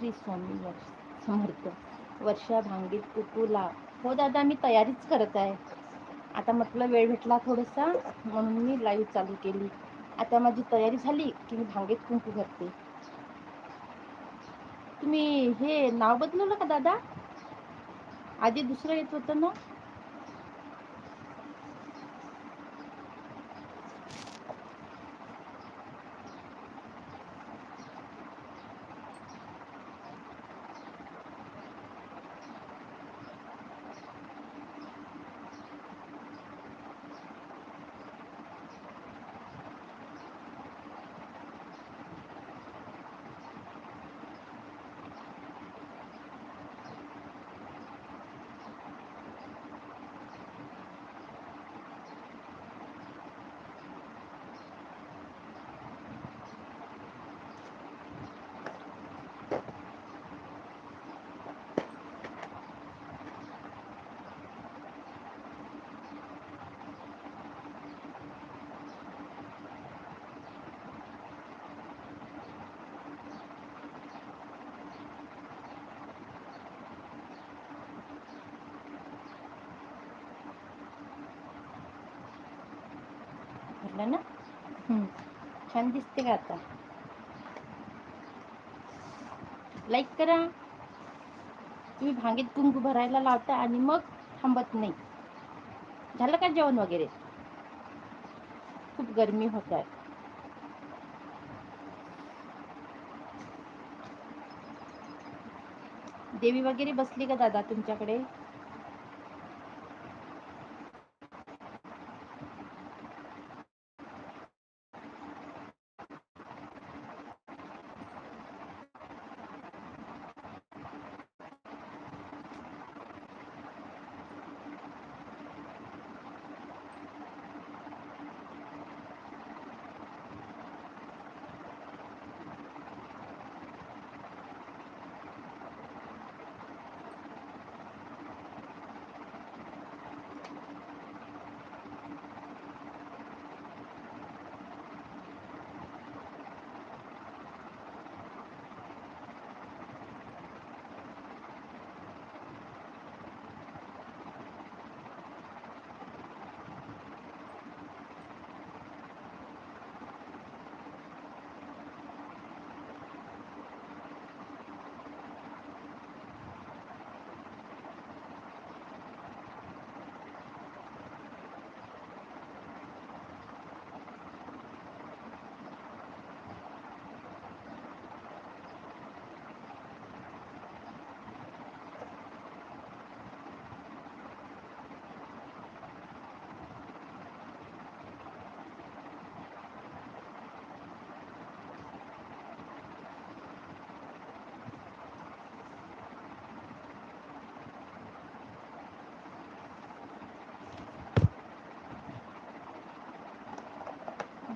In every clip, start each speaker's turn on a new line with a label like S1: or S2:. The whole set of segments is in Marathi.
S1: श्री स्वामी समर्थ वर्षा भांगीत कुकुला. हो दादा मी तयारीच करत आहे. आता म्हटलं वेळ भेटला थोडासा म्हणून मी लाईव्ह चालू केली. आता माझी तयारी झाली की मी भांगेत कुंकू भरते तुम्ही हे नाव बदलवलं का दादा? आधी दुसरं येत होतं ना? भरलं ना? छान दिसते का आता? लाईक करा. तुम्ही भांगेत कुंकू भरायला लावता आणि मग थांबत नाही. झालं का जेवण वगैरे? खूप गरमी होत आहे. देवी वगैरे बसली का दादा तुमच्याकडे?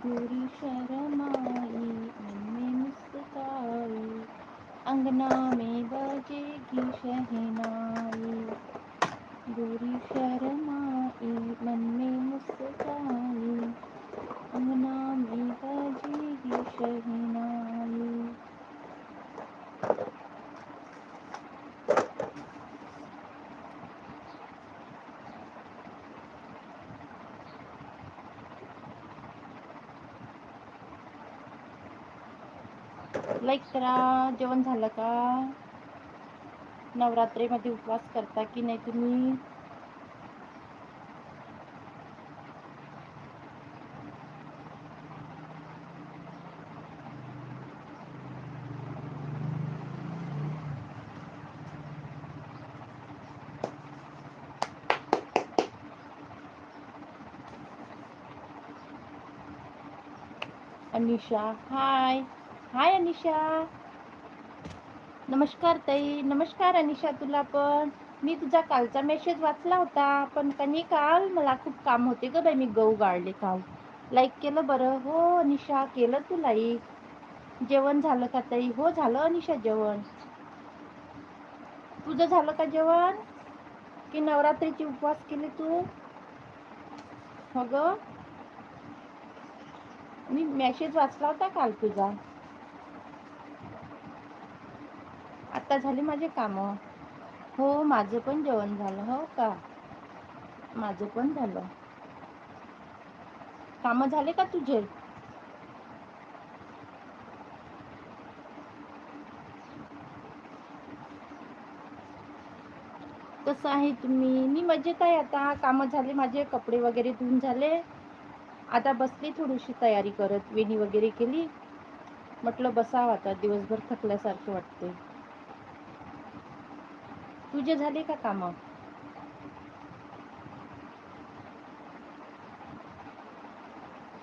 S1: गोरी शरमाई मन में मुस्काई अंगना में बजेगी शहनाई गोरी शर मन में मुस्काई अंगना में बजेगी शहनाई लाईक करा. जेवण झालं का? नवरात्रीमध्ये उपवास करता की नाही तुम्ही? अनिशा हाय हाय अनिशा. नमस्कार ताई. नमस्कार अनिशा तुला पण. मी तुझा कालचा मेसेज वाचला होता पण कनी काल मला खूप काम होते ग बाई मी गहू गाळले काल. लाईक केलं बरं. हो अनिशा केलं तू लाईक जेवण झालं का ताई? हो झालं अनिशा जेवण. तुझं झालं का जेवण? की नवरात्रीची उपवास केले तू? हो ग मी मेसेज वाचला होता काल तुझा. आता झाली माझे काम. हो माझं पण जेवण झालं. हो का? माझं पण झालं. काम झाले का तुझे? कसं आहे तुम्ही? मी मजेत आहे आता. कामं झाले माझे कपडे वगैरे धुवून झाले. आता बसली थोडीशी तयारी करत वेणी वगैरे केली. म्हटलं बसावं आता दिवसभर थकल्यासारखे वाटते तुझे झाले का काम?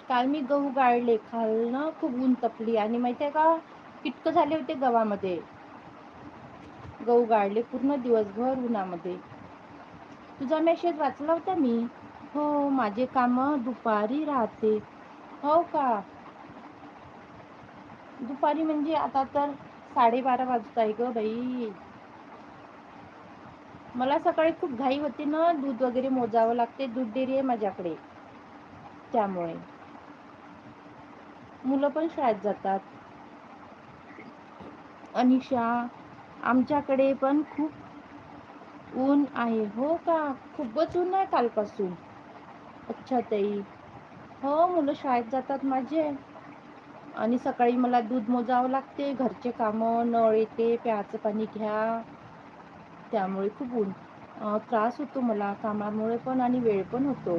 S1: काल मी गहू गाळले खालनं खूप ऊन तपली आणि माहितीये का किटक झाले होते गव्हामध्ये. गहू गाळले पूर्ण दिवसभर उन्हामध्ये. तुझा मेसेज वाचला होता मी? हो माझे काम दुपारी राहते. हो का? दुपारी म्हणजे आता तर साडेबारा वाजत आहे ग बाई. मला सकाळी खूप घाई होती ना दूध वगैरे मोजावं लागते दूध डेअरी आहे माझ्याकडे. त्यामुळे. मुलं पण शाळेत जातात. अनिशा आमच्याकडे पण खूप ऊन आहे. हो का? खूपच ऊन आहे कालपासून. अच्छा ताई. हो मुलं शाळेत जातात माझे. आणि सकाळी मला दूध मोजावं लागते घरचे कामं नळ येते प्याचं पाणी घ्या. त्यामुळे खूप ऊन त्रास होतो मला कामामुळे पण आणि वेळ पण होतो.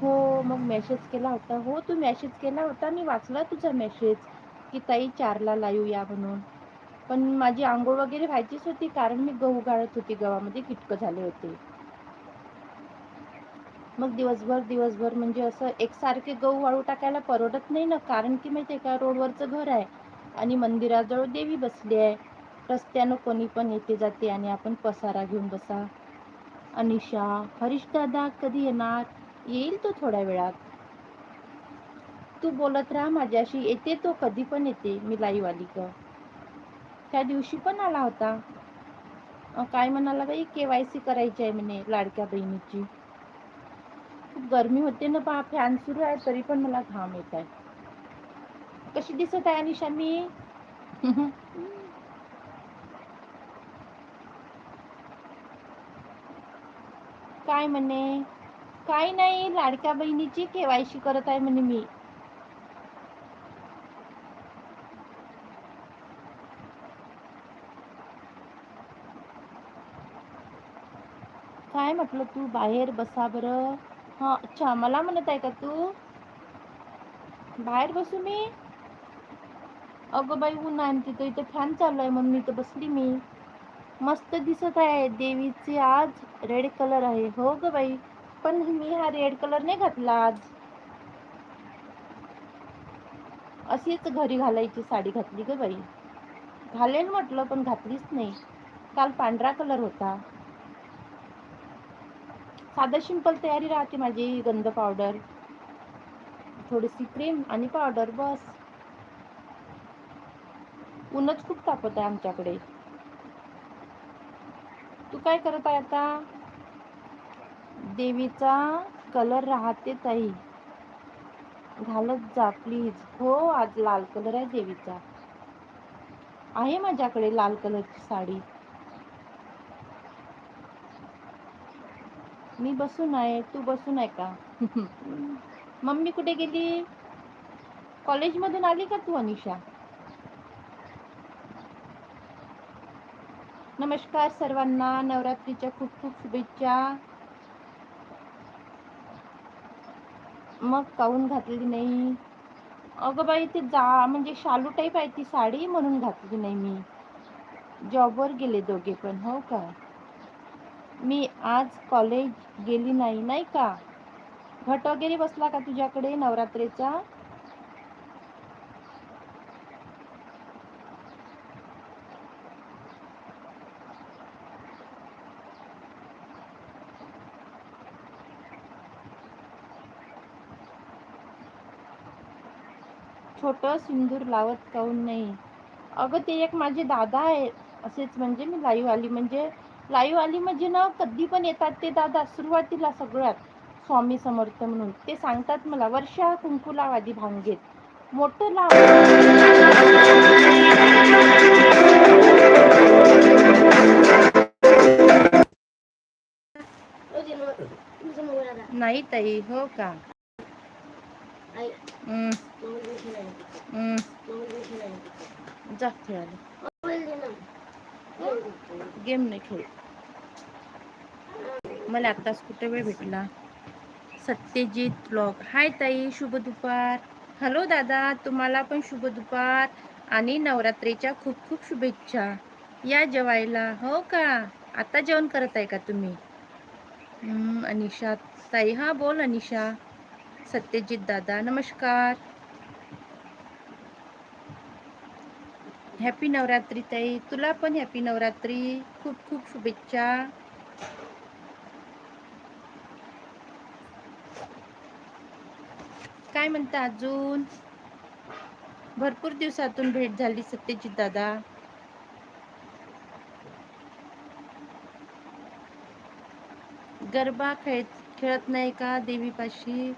S1: हो मग मेसेज केला होता. हो तू मेसेज केला होता. मी वाचला तुझा मेसेज की ताई चारला लायू या म्हणून. पण माझी आंघोळ वगैरे व्हायचीच होती कारण मी गहू गाळत होती गव्हामध्ये किटकं झाले होते. मग दिवसभर दिवसभर म्हणजे असं एकसारखे गहू वाळू टाकायला परवडत नाही ना. कारण की माहिती आहे का रोडवरचं घर आहे आणि मंदिराजवळ देवी बसली आहे. रस्त्यानं कोणी पण येते जाते आणि आपण पसारा घेऊन बसा. अनिशा हरीश दादा कधी येणार? येईल तो थोड्या वेळात. तू बोलत राहा माझ्याशी येते तो कधी पण येते मी लाईव्ह आली का त्या दिवशी पण आला होता. काय म्हणाला बाई केवायसी करायची आहे म्हणे लाडक्या बहिणीची. खूप गरमी होते ना पहा फॅन सुरू आहे तरी पण मला घाम येत आहे. कशी दिसत आहे अनिशा मी? काय म्हणे? काय नाही लाडक्या बहिणीची केवायसी करत आहे म्हणे मी. काय म्हटलं तू? बाहेर बसा बरं. हा अच्छा मला म्हणत आहे का तू? बाहेर बसू मी? अगं बाई ऊन आणते तिथं इथं फॅन चालू आहे म्हणून इथं बसली मी. मस्त दिसत आहे. देवीचे आज रेड कलर आहे. हो ग बाई. पण मी हा रेड कलर नाही घातला आज. अशीच घरी घालायची साडी घातली ग बाई. घालेल म्हटलं पण घातलीच नाही. काल पांढरा कलर होता. साधं सिंपल तयारी राहते माझी गंध पावडर थोडीशी क्रीम आणि पावडर बस. ऊनच खूप तापत आहे आमच्याकडे. तू काय करत आहे आता? देवीचा कलर राहते ताई. घालत जा प्लीज हो आज लाल कलर आहे देवीचा. आहे माझ्याकडे लाल कलरची साडी. मी बसून आहे. तू बसून आहे का? मम्मी कुठे गेली? कॉलेजमधून आली का तू अनिशा? नमस्कार सर्वांना. नवरात्रीच्या खूप खूप शुभेच्छा. मग काऊन घातली नाही? अगं बाई ते जा म्हणजे शालू टाईप आहे ती साडी म्हणून घातली नाही मी. जॉबवर गेले दोघे पण हो का? मी आज कॉलेज गेली नाही नाही का? घट वगैरे बसला का तुझ्याकडे नवरात्रीचा? छोटं सिंदूर लावत काऊन नाही? अगं ते एक माझे दादा आहे असेच म्हणजे मी लाईव्ह आली. म्हणजे लाईव्ह आली म्हणजे ना कधी पण येतात ते दादा सुरुवातीला सगळ्यात. स्वामी समर्थ म्हणून. ते सांगतात मला वर्षा कुंकू लाव आधी भांगेत. मोठं लाव नाही ताई हो का. जा खेळायला गेम नाही खेळ मला आत्ताच कुठे वेळ भेटला सत्यजित ब्लॉग हाय ताई शुभ दुपार हॅलो दादा तुम्हाला पण शुभ दुपार आणि नवरात्रीच्या खूप खूप शुभेच्छा या जेवायला हो का आता जेवण करत आहे का तुम्ही अनिशा ताई हा बोल अनिशा. सत्यजित दादा नमस्कार. हॅपी नवरात्री ताई. तुला पण हॅपी नवरात्री. खूप खूप शुभेच्छा. काय म्हणता अजून? भरपूर दिवसातून भेट झाली सत्यजित दादा. गरबा खेळ खेळत नाही का देवीपाशी?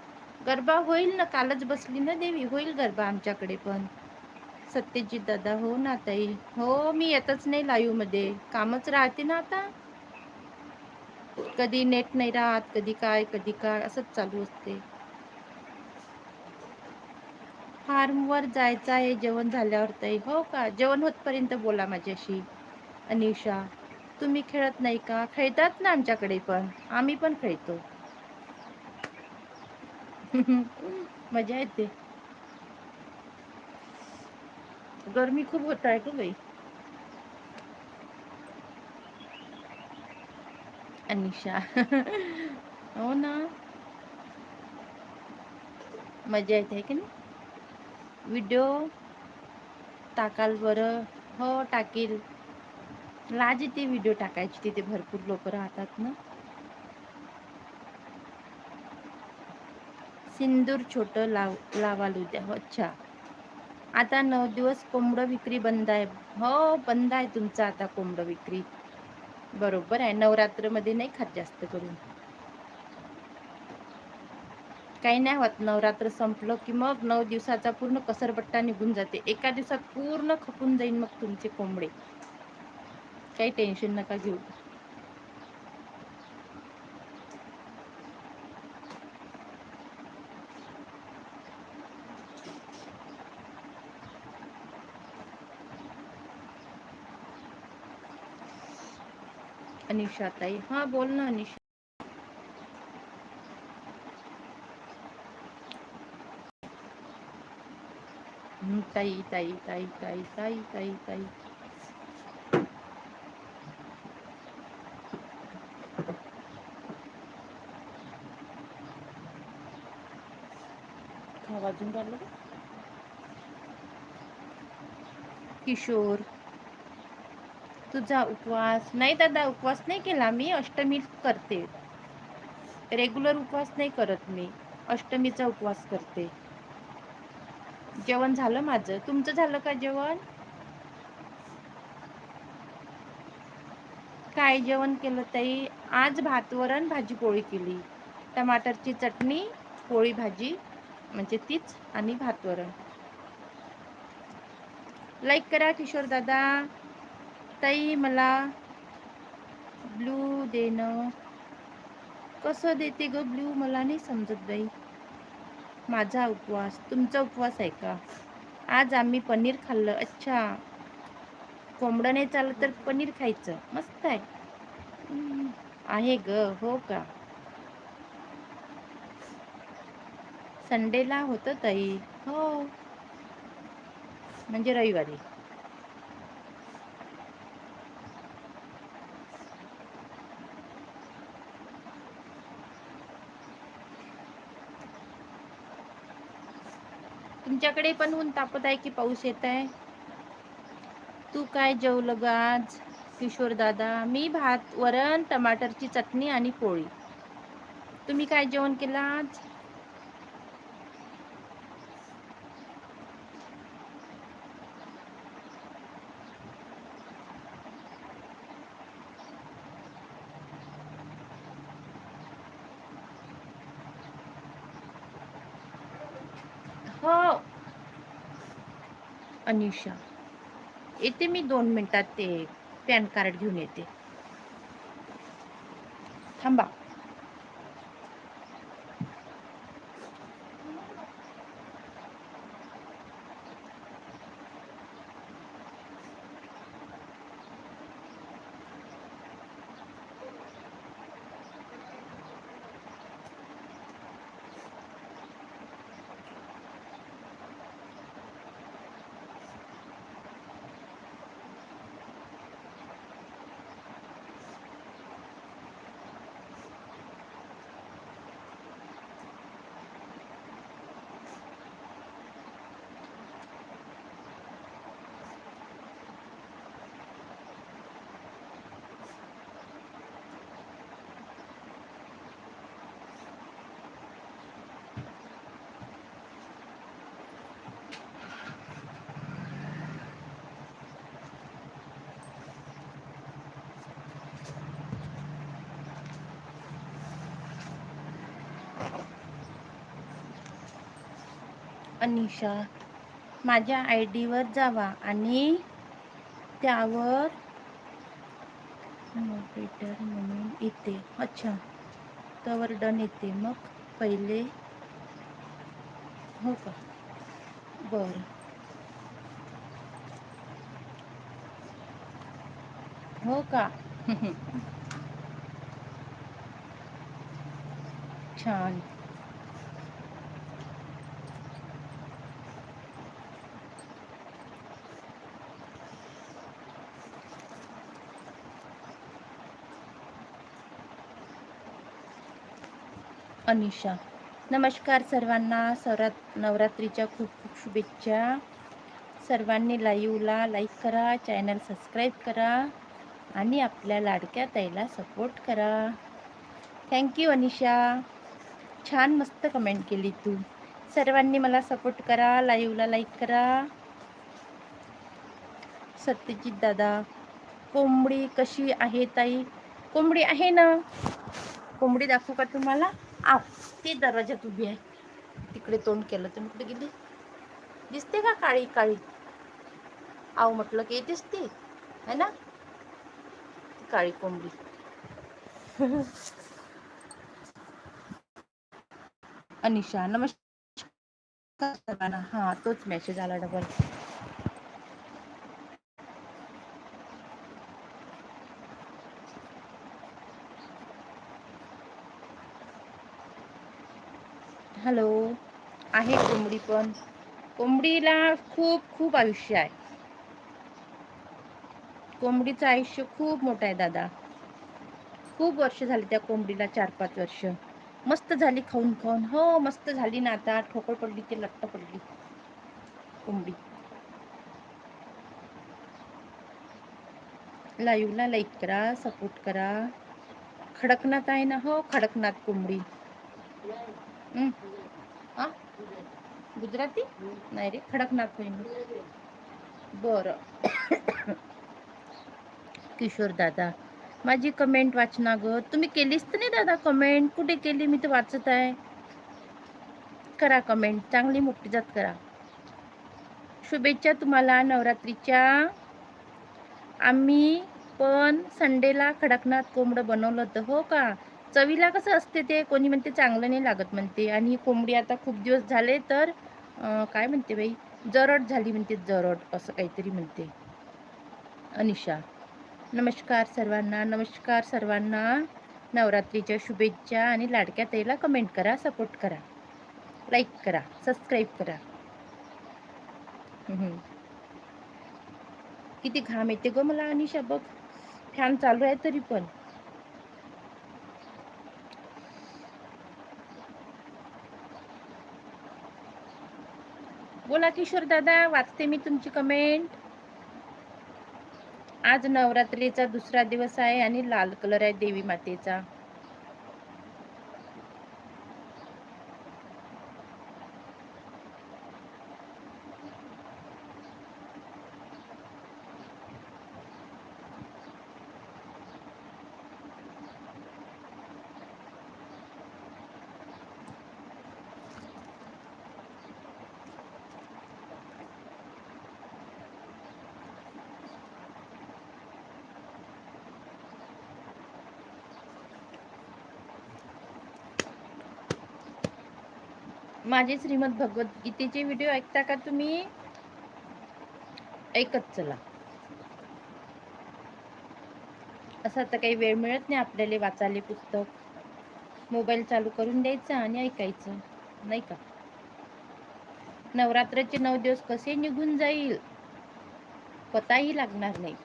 S1: गरबा होईल ना कालच बसली ना देवी होईल गरबा आमच्याकडे पण. सत्यजित दादा हो ना ताई. हो मी येतच नाही लाईव्हमध्ये कामच राहते ना आता. कधी नेट नाही राहत कधी काय कधी काय असंच चालू असते. फार्मवर जायचं आहे जेवण झाल्यावर ताई. हो का? जेवण होतपर्यंत बोला माझ्याशी. अनिशा तुम्ही खेळत नाही का? खेळतात ना आमच्याकडे पण. आम्ही पण खेळतो. मजा येते. गर्मी खूप होत आहे का बाई. अनिशा. हो ना. मजा येते की नाही? व्हिडिओ टाकाल बरं. हो टाकील. लाज येते व्हिडिओ टाकायची तिथे भरपूर लोक राहतात ना. सिंदूर छोटं लाव लावाल उद्या. हो, अच्छा. आता नऊ दिवस कोंबडं विक्री बंद आहे. हो बंद आहे तुमचं आता कोंबडं विक्री. बरोबर आहे. नवरात्रमध्ये नाही खात जास्त करून. काही नाही होत. नवरात्र संपलं की मग नऊ दिवसाचा पूर्ण कसरपट्टा निघून जाते. एका दिवसात पूर्ण खपून जाईन मग तुमचे कोंबडे. काही टेन्शन नका घेऊ. अनिशा ताई हा बोल ना अनिशा हम्म, ताई ताई ताई ताई ताई ताई ताई का वाजून राहिलं का? किशोर तुझा उपवास. नाही दादा उपवास नाही केला मी अष्टमी करते. रेग्युलर उपवास नाही करत मी. अष्टमीचा उपवास करते. जेवण झालं माझं. तुमचं झालं का जेवण? काय जेवण केलं ताई? आज भात वरण भाजी पोळी केली. टमाटरची चटणी पोळी भाजी म्हणजे तीच आणि भात वरण लाईक करा किशोर दादा. ताई मला ब्लू देणं. कसं देते ग ब्लू मला नाही समजत बाई. माझा उपवास तुमचा उपवास आहे का? आज आम्ही पनीर खाल्लं. अच्छा. कोंबडं नाही चाललं तर पनीर खायचं. मस्त आहे. आहे ग हो का? संडेला होतं ताई. हो. म्हणजे रविवारी. तुमच्याकडे पण ऊन तापत आहे की पाऊस येत आहे? तू काय जेवलं ग आज किशोर दादा? मी भात वरण टमाटरची चटणी आणि पोळी. तुम्ही काय जेवण केलं आज हो अनिशा. येते मी दोन मिनिटात ते पॅन कार्ड घेऊन येते. थांबा. अनिशा माझ्या आय डीवर जावा आणि त्यावर मॉडरेटर म्हणून येते. अच्छा त्यावर डन येते. मग पहिले हो का? बरं. हो का? छान. अनिशा. नमस्कार सर्वांना. सरात नवरात्रीच्या खूप खूप शुभेच्छा. सर्वांनी लाईव्हला लाईक करा चॅनल सबस्क्राईब करा आणि आपल्या लाडक्या ताईला सपोर्ट करा. Thank you Anisha. छान मस्त कमेंट केली तू. सर्वांनी मला सपोर्ट करा लाईव्हला लाईक करा. सत्यजित दादा कोंबडी कशी आहे ताई? कोंबडी आहे ना? कोंबडी दाखवू का तुम्हाला? आ ते दरवाज्यात उभी आहे. तिकडे तोंड केलं तर कुठे गेली? दिसते का काळी काळी? आव म्हटलं की दिसते है ना? काळी कोंबडी. अनिशा नमस्कार. सर्वांना हा तोच मेसेज आला डबल हॅलो. आहे कोंबडी पण. कोंबडीला खूप खूप आयुष्य आहे. कोंबडीचं आयुष्य खूप मोठं आहे दादा. खूप वर्ष झाली त्या कोंबडीला चार पाच वर्ष. मस्त झाली खाऊन खाऊन. हो मस्त झाली ना आता. ठोकळ पडली ते लट्ट पडली. कोंबडी. लाईव्हला लाईक करा सपोर्ट करा. खडकनाथ आहे ना हो खडकनाथ कोंबडी. हां गुजराती नाही रे खडकनाथ होईन बरं किशोर दादा माझी कमेंट वाचना ग तुम्ही केलीच तर नाही दादा कमेंट कुठे केली मी तर वाचत आहे करा कमेंट चांगली मोठी जात करा शुभेच्छा तुम्हाला नवरात्रीच्या आम्ही पण संडेला खडकनाथ कोंबडं बनवलं होतं हो का चवीला कसं असते ते कोणी म्हणते चांगलं नाही लागत म्हणते. आणि ही कोंबडी आता खूप दिवस झाले तर काय म्हणते बाई? जरट झाली म्हणते जरड असं काहीतरी म्हणते. अनिशा नमस्कार सर्वांना नमस्कार सर्वांना. नवरात्रीच्या शुभेच्छा आणि लाडक्या ताईला कमेंट करा सपोर्ट करा. लाईक करा सबस्क्राईब करा. किती घाम येते ग मला अनिशा बघ. फॅन चालू आहे तरी पण. बोला किशोर दादा वाचते मी तुमची कमेंट आज नवरात्रीचा दुसरा दिवस आहे आणि लाल कलर आहे देवी मातेचा. माझे श्रीमद भगवद्गीतेचे व्हिडिओ ऐकता का तुम्ही? ऐकत चला. असं आता काही वेळ मिळत नाही आपल्याला वाचायला पुस्तक. मोबाईल चालू करून द्यायचा आणि ऐकायचं नाही का? नवरात्राचे नऊ दिवस कसे निघून जाईल? पताही लागणार नाही.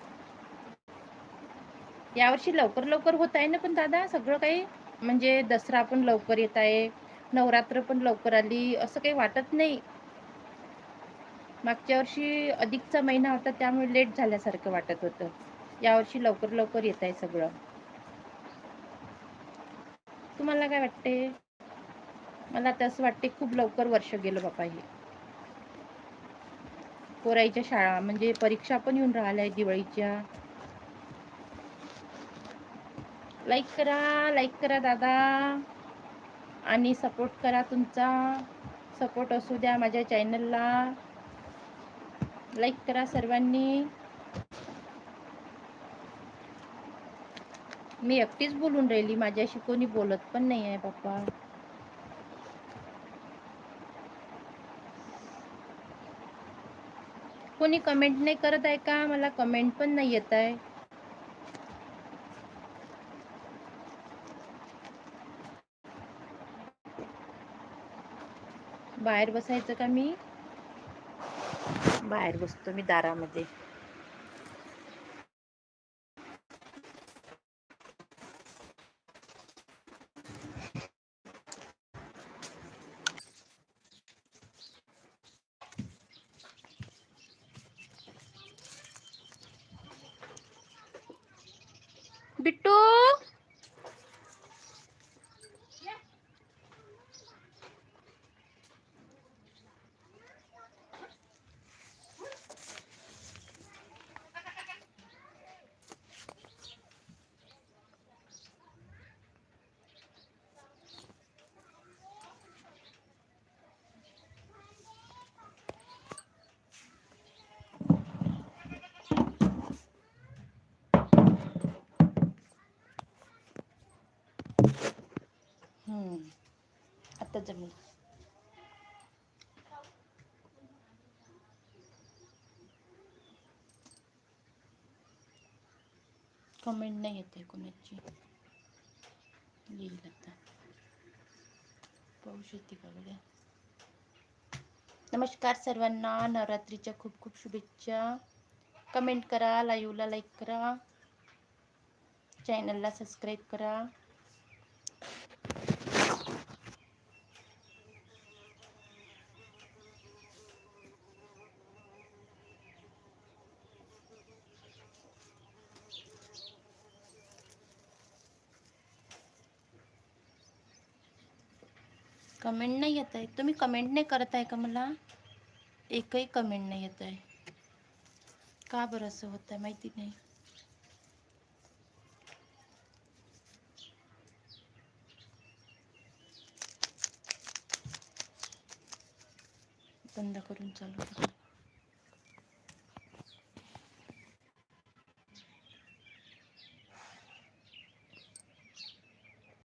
S1: यावर्षी लवकर लवकर होत आहे ना पण दादा? सगळं काही म्हणजे दसरा पण लवकर येत आहे. नवरात्र पण लवकर आली असं काही वाटत नाही. मागच्या वर्षी अधिकचा महिना होता त्यामुळे लेट झाल्यासारखं वाटत होतं. यावर्षी लवकर लवकर येत आहे सगळं. तुम्हाला काय वाटते मला तसं वाटते खूप लवकर वर्ष गेलं बापा हे. पोराईच्या शाळा म्हणजे परीक्षा पण येऊन राहिल्या दिवाळीच्या. लाईक करा लाईक करा दादा. आणि सपोर्ट करा तुमचा. सपोर्ट असू द्या माझ्या चॅनलला लाईक करा सर्वांनी. मी एकटीच बोलून राहिली माझ्याशी कोणी बोलत पण नाही आहे पप्पा कोणी कमेंट नाही करत आहे का? मला कमेंट पण नाही येत आहे. बाहेर बसायचं का मी? बाहेर बसतो मी दारामध्ये. आता जमेल कमेंट नाही येते कोणाची. येईल आता. पाहू शकते का नमस्कार सर्वांना. नवरात्रीच्या खूप खूप शुभेच्छा. कमेंट करा लाईव्हला लाईक करा. चॅनलला सबस्क्राईब करा. कमेंट नाही येत आहे तुम्ही कमेंट नाही करत आहे का मला? एकही कमेंट नाही येत आहे का बरं असं होत आहे माहिती नाही. बंद करून चालू